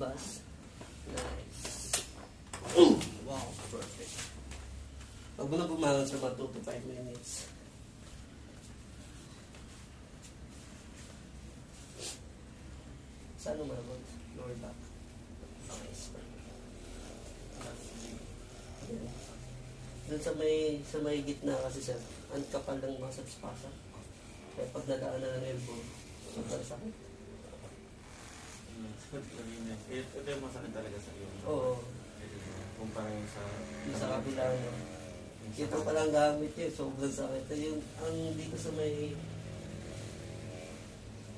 lumabas. Nice. wow, perfect. Huwag mo na bumangon sa mga 2 to 5 minutes. Saan umabot? Lower back. Doon sa may sa may gitna kasi sir, ang kapal ng muscle spasm. Kaya pag nadaan na ng elbow, sobrang sakit. Eh, Ito yung masakit talaga sa iyo. Oo. Kumpara yung sa... Yung sa kabila, yung sa Ito palang gamit yun, sobrang sakit. Yung, ang dito sa may...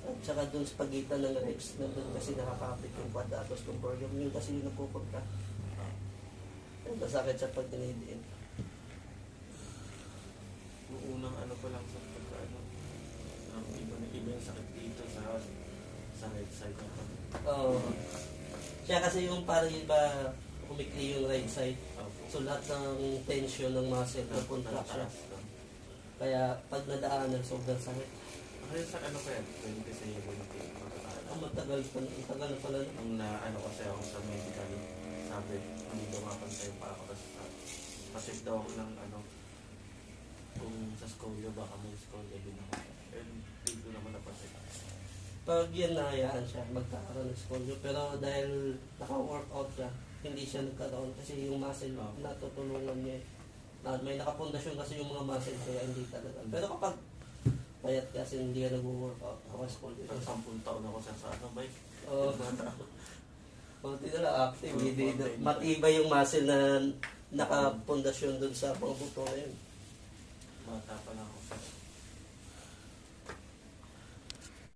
At saka doon sa pagitan ng ribs, nandun kasi nakakapit yung quadratus conformium. Yun kasi yung napupunta. Ang masakit sa pag dinidiin. Yung unang ano pa lang sa pagka ano, um, iba, na- iba yung sakit dito sa sa right side pag Oo. Siya kasi yung parang iba kumikli yung right side. Opo. So lahat ng tension ng muscle napunta siya. Nataas lang. Kaya pag nadaanan, sobrang sakit. Kaya sa ano kaya, 20 sa 20, pagkakaano. Ang matagal pa, ang tagal na pala. Ang na ano kasi ako sa medical, sabi, hindi daw mapantay pa ako kasi sa kasi daw ako ng ano, kung sa scolio baka may scolio din ako. And dito naman napantay. Pag yan nahayaan siya, magkakaroon ng scolio. Pero dahil naka-workout siya, hindi siya nagkaroon kasi yung muscle Oo. natutulungan niya. eh. Na, may nakapundasyon kasi yung mga muscle kaya hindi talaga. Pero kapag payat kasi hindi ka nag-workout, ako scolio. Pero 10 taon ako sa, sa ano bike. Oo. Kunti na lang active. Hindi, matibay yung muscle na nakapundasyon dun sa mga buto na yun. Bata pa lang ako.